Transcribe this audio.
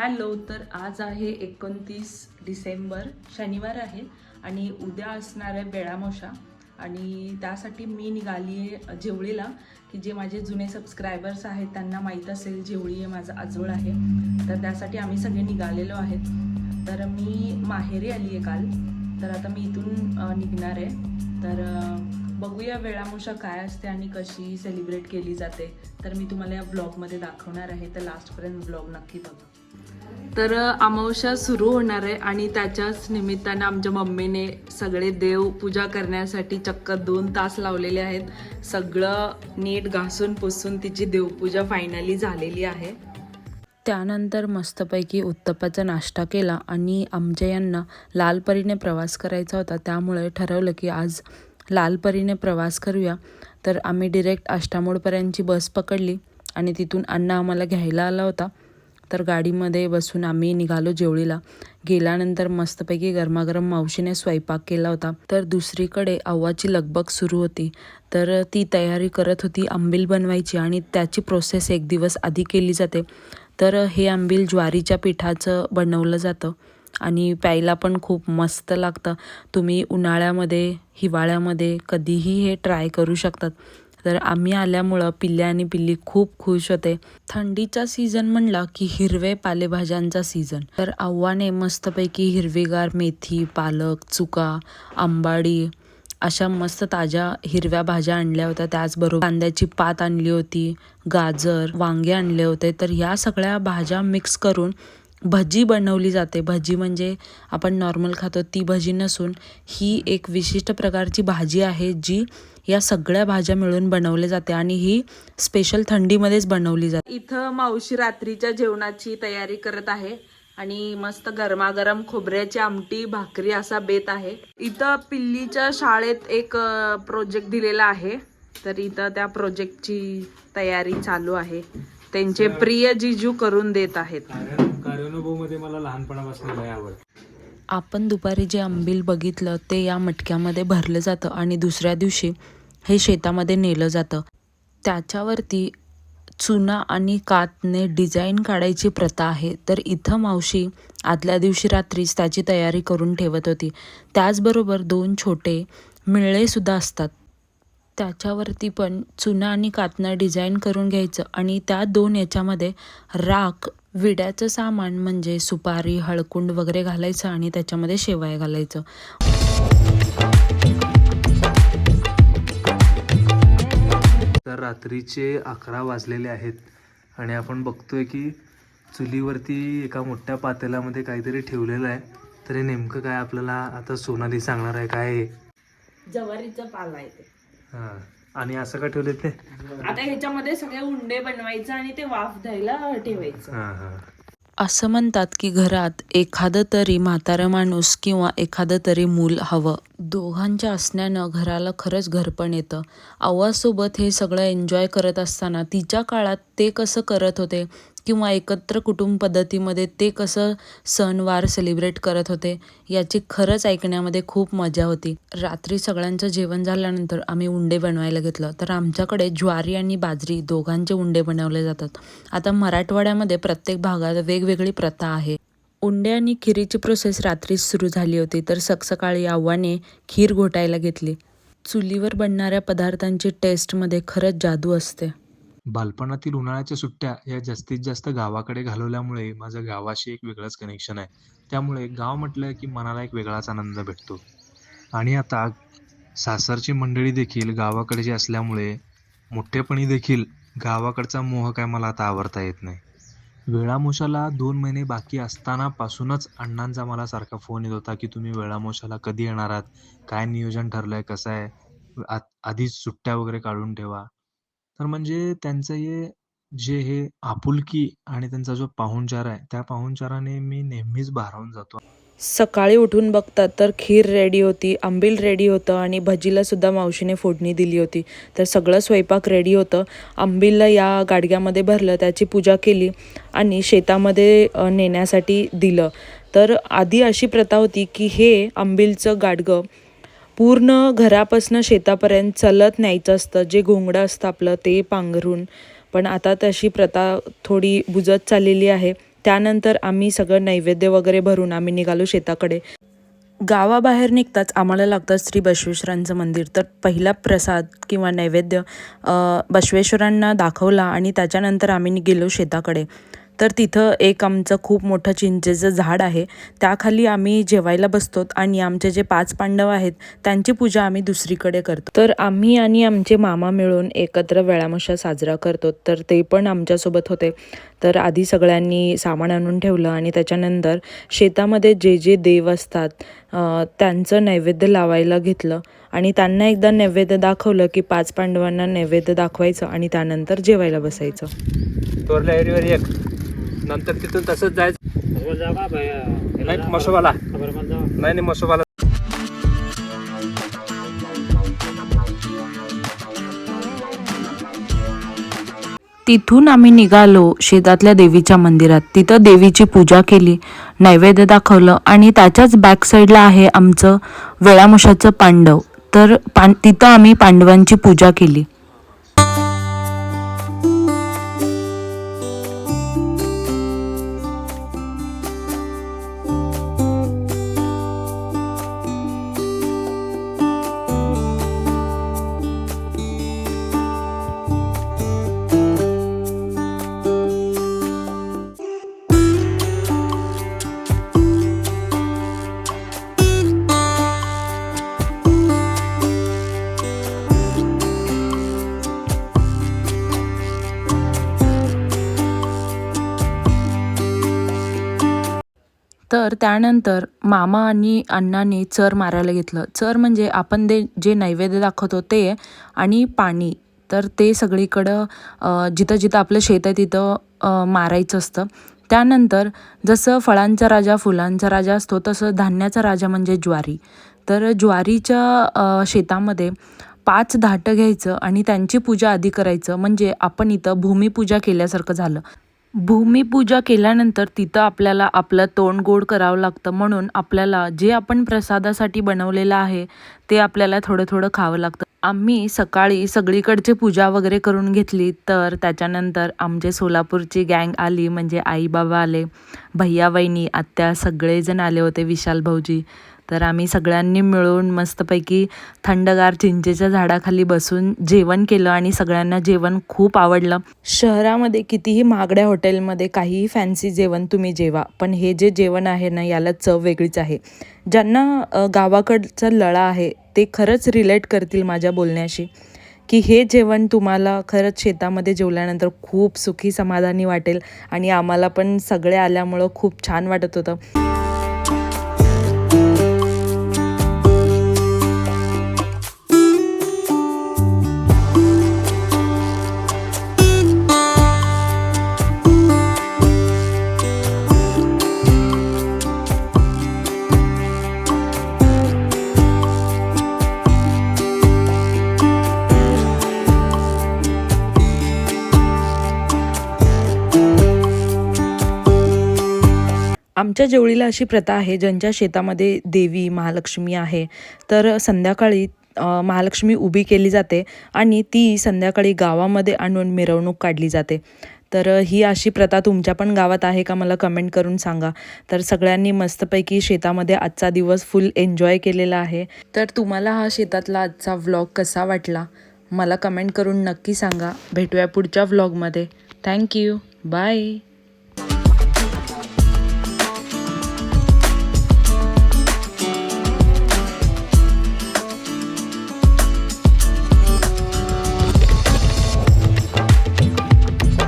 Hello तर आज आहे एकोणतीस डिसेंबर शनिवार आहे आणि उद्या असणार आहे बेळामोशा. आणि त्यासाठी मी निघाली आहे जेवळीला की जे माझे जुने सबस्क्रायबर्स आहेत त्यांना माहीत असेल जेवळी आहे माझं आजोळ आहे. तर त्यासाठी आम्ही सगळे निघालेलो आहेत. तर मी माहेरी आली आहे काल. तर आता मी इथून निघणार आहे. तर बघूया वेळामुषा काय असते आणि कशी सेलिब्रेट केली जाते. तर मी तुम्हाला या ब्लॉगमध्ये दाखवणार आहे. तर लास्टपर्यंत ब्लॉग नक्की बघा. तर अमावस्या सुरू होणार आहे आणि त्याच्याच निमित्तानं आमच्या मम्मीने सगळे देव पूजा करण्यासाठी चक्क दोन तास लावलेले आहेत. सगळं नीट घासून पुसून तिची देवपूजा फायनली झालेली आहे. त्यानंतर मस्तपैकी उत्तप्पाचा नाश्ता केला आणि आमच्या यांना लालपरीने प्रवास करायचा होता. त्यामुळे ठरवलं की आज लालपरीने प्रवास करूया. तर आम्ही डिरेक्ट आष्टामोडपर्यंतची बस पकडली आणि तिथून अण्णा आम्हाला घ्यायला आला होता. तर गाडीमध्ये बसून आम्ही निघालो जेवळीला गेल्यानंतर मस्तपैकी गरमागरम मावशीने स्वयंपाक केला होता. तर दुसरीकडे अव्वाची लगबग सुरू होती. तर ती तयारी करत होती आंबील बनवायची आणि त्याची प्रोसेस एक दिवस आधी केली जाते. तर हे आंबील ज्वारीच्या पिठाचं बनवलं जातं. आणि प्यायला पण खूप मस्त लागतं. तुम्ही उन्हाळ्यामध्ये हिवाळ्यामध्ये कधीही हे ट्राय करू शकतात. तर आम्ही आल्यामुळं पिल्ले आणि पिल्ली खूप खुश होते. थंडीचा सीझन म्हणला की हिरवे पालेभाज्यांचा सीझन तर आव्हाने मस्तपैकी हिरवीगार मेथी पालक चुका आंबाडी अशा मस्त ताज्या हिरव्या भाज्या आणल्या होत्या. त्याचबरोबर कांद्याची पात आणली होती गाजर वांगे आणले होते. तर या सगळ्या भाज्या मिक्स करून भजी बनवली जाते. भजी म्हणजे आपण नॉर्मल खातो. ती भजी नसून ही एक विशिष्ट प्रकारची भाजी आहे जी या सगळ्या भाज्या मिळून बनवली जाते आणि ही स्पेशल थंडीमध्येच बनवली जाते. इथं मावशी रात्रीच्या जेवणाची तयारी करत आहे आणि मस्त गरमागरम खोबऱ्याची आमटी भाकरी असा बेत आहे. इथं पिल्लीच्या शाळेत एक प्रोजेक्ट दिलेला आहे. तर इथं त्या प्रोजेक्टची तयारी चालू आहे. त्यांचे प्रिय जिजू करून देत आहेत. कारण मला लहानपणापासून लय आवड आपण दुपारी जे आंबील बघितलं ते या मटक्यामध्ये भरलं जातं आणि दुसऱ्या दिवशी हे शेतामध्ये नेलं जातं. त्याच्यावरती चुना आणि कातने डिझाईन काढायची प्रथा आहे. तर इथं मावशी आदल्या दिवशी रात्रीच त्याची तयारी करून ठेवत होती. त्याचबरोबर दोन छोटे मिळेसुद्धा असतात. त्याच्यावरती पण चुना आणि कातनं डिझाईन करून घ्यायचं आणि त्या दोन याच्यामध्ये राख विड्याचं सामान म्हणजे सुपारी हळकुंड वगैरे घालायचं आणि त्याच्यामध्ये शेवाय घालायचं. तर रात्रीचे अकरा वाजलेले आहेत आणि आपण बघतोय की चुलीवरती एका मोठ्या पातेल्यामध्ये काहीतरी ठेवलेलं आहे. तरी नेमकं काय आपल्याला आता सोनाली सांगणार आहे काय? जवारीचं पाला आहे ते. हां. आणि असं का ठेवले ते? आता ह्याच्यामध्ये सगळे उंडे बनवायचं आणि ते वाफ द्यायला ठेवायचं. हां हां. असं म्हणतात की घरात एखादं तरी म्हातारं माणूस किंवा एखादं तरी मूल हवं. दोघांच्या असण्यानं घराला खरंच घरपण येतं. आवासोबत हे सगळं एन्जॉय करत असताना तिच्या काळात ते कसं करत होते? किंवा एकत्र कुटुंब पद्धतीमध्ये ते कसं सणवार सेलिब्रेट करत होते याची खरंच ऐकण्यामध्ये खूप मजा होती. रात्री सगळ्यांचं जेवण झाल्यानंतर आम्ही उंडे बनवायला घेतलं. तर आमच्याकडे ज्वारी आणि बाजरी दोघांचे उंडे बनवले जातात. आता मराठवाड्यामध्ये प्रत्येक भागात वेगवेगळी प्रथा आहे. उंडे आणि खिरीची प्रोसेस रात्रीच सुरू झाली होती तर सकसकाळी आव्हाने खीर घोटायला घेतली. चुलीवर बनणाऱ्या पदार्थांची टेस्टमध्ये खरंच जादू असते. बालपणातील उन्हाळ्याच्या सुट्ट्या या जास्तीत जास्त गावाकडे घालवल्यामुळे माझं गावाशी एक वेगळंच कनेक्शन आहे. त्यामुळे गाव म्हटलं की मनाला एक वेगळाच आनंद भेटतो. आणि आता सासरची मंडळी देखील गावाकडची असल्यामुळे मोठेपणी देखील गावाकडचा मोह काय मला आता आवरता येत नाही. वेळामोशाला दोन महिने बाकी असतानापासूनच अण्णांचा मला सारखा फोन येत होता की तुम्ही वेळामोशाला कधी येणार आहात? काय नियोजन ठरलंय? कसं आहे? आधीच सुट्ट्या वगैरे काढून ठेवा. तर म्हणजे त्यांचं हे जे हे आपुलकी आणि त्यांचा जो पाहुणचार आहे त्या पाहुणचाराने मी नेहमीच भारावून जातो. सकाळी उठून बघतात तर खीर रेडी होती आंबील रेडी होतं आणि भजीला सुद्धा मावशीने फोडणी दिली होती. तर सगळं स्वयंपाक रेडी होतं. आंबीलला या गाडग्यामध्ये भरलं त्याची पूजा केली आणि शेतामध्ये नेण्यासाठी दिलं. तर आधी अशी प्रथा होती की हे आंबीलचं गाडगं पूर्ण घरापासनं शेतापर्यंत चलत न्यायचं असतं जे घोंगडं असतं आपलं ते पांघरून. पण आता तशी प्रथा थोडी बुजत चाललेली आहे. त्यानंतर आम्ही सगळं नैवेद्य वगैरे भरून आम्ही निघालो शेताकडे. गावाबाहेर निघताच आम्हाला लागतं श्री बसवेश्वरांचं मंदिर. तर पहिला प्रसाद किंवा नैवेद्य बसवेश्वरांना दाखवला आणि त्याच्यानंतर आम्ही गेलो शेताकडे. तर तिथं एक आमचं खूप मोठं चिंचेचं झाड आहे. त्याखाली आम्ही जेवायला बसतो आणि आमचे जे पाच पांडव आहेत त्यांची पूजा आम्ही दुसरीकडे करतो. तर आम्ही आणि आमचे मामा मिळून एकत्र वेळामशा साजरा करतो. तर ते पण आमच्यासोबत होते. तर आधी सगळ्यांनी सामान आणून ठेवलं आणि त्याच्यानंतर शेतामध्ये जे जे देव असतात त्यांचं नैवेद्य लावायला घेतलं आणि त्यांना एकदा नैवेद्य दाखवलं की पाच पांडवांना नैवेद्य दाखवायचं आणि त्यानंतर जेवायला बसायचं. थोरल्या एक. नंतर तिथून तसंच जायचं. नाही मसोबाला. नाही नाही मसोबाला. तिथून आम्ही निघालो शेतातल्या देवीच्या मंदिरात. तिथं देवीची पूजा केली नैवेद्य दाखवलं आणि त्याच्याच बॅक साईडला आहे आमचं वेळामुशाचं पांडव. तर पां तिथं आम्ही पांडवांची पूजा केली. तर त्यानंतर मामा आणि अण्णाने चर मारायला घेतलं. चर म्हणजे आपण ते जे नैवेद्य दाखवतो ते आणि पाणी. तर ते सगळीकडं जिथं जिथं आपलं शेत आहे तिथं मारायचं असतं. त्यानंतर जसं फळांचा राजा फुलांचा राजा असतो तसं धान्याचा राजा म्हणजे ज्वारी. तर ज्वारीच्या शेतामध्ये पाच धाटं घ्यायचं आणि त्यांची पूजा आधी करायचं. म्हणजे आपण इथं भूमिपूजा केल्यासारखं झालं. भूमिपूजा केल्यानंतर तिथं आपल्याला आपलं तोंड गोड करावं लागतं. म्हणून आपल्याला जे आपण प्रसादासाठी बनवलेलं आहे ते आपल्याला थोडं थोडं खावं लागतं. आम्ही सकाळी सगळीकडची पूजा वगैरे करून घेतली तर त्याच्यानंतर आमचे सोलापूरची गँग आली म्हणजे आई बाबा आले भैया वहिनी आत्या सगळेजण आले होते विशाल भाऊजी. तर आम्ही सगळ्यांनी मिळून मस्तपैकी थंडगार चिंचेच्या झाडाखाली बसून जेवण केलं आणि सगळ्यांना जेवण खूप आवडलं. शहरामध्ये कितीही महागड्या हॉटेलमध्ये काहीही फॅन्सी जेवण तुम्ही जेवा पण हे जे जेवण आहे ना याला चव वेगळीच आहे. ज्यांना गावाकडचा लळा आहे ते खरंच रिलेट करतील माझ्या बोलण्याशी. की हे जेवण तुम्हाला खरंच शेतामध्ये जेवल्यानंतर खूप सुखी समाधानी वाटेल आणि आम्हाला पण सगळे आल्यामुळं खूप छान वाटत होतं. आमच्या जेवळीला अशी प्रथा आहे ज्यांच्या शेतामध्ये देवी महालक्ष्मी आहे तर संध्याकाळी महालक्ष्मी उभी केली जाते आणि ती संध्याकाळी गावामध्ये आणून मिरवणूक काढली जाते. तर ही अशी प्रथा तुमच्या पण गावात आहे का मला कमेंट करून सांगा. तर सगळ्यांनी मस्तपैकी शेतामध्ये आजचा दिवस फुल एन्जॉय केलेला आहे. तर तुम्हाला हा शेतातला आजचा व्लॉग कसा वाटला? मला कमेंट करून नक्की सांगा. भेटूया पुढच्या व्लॉगमध्ये थँक्यू बाय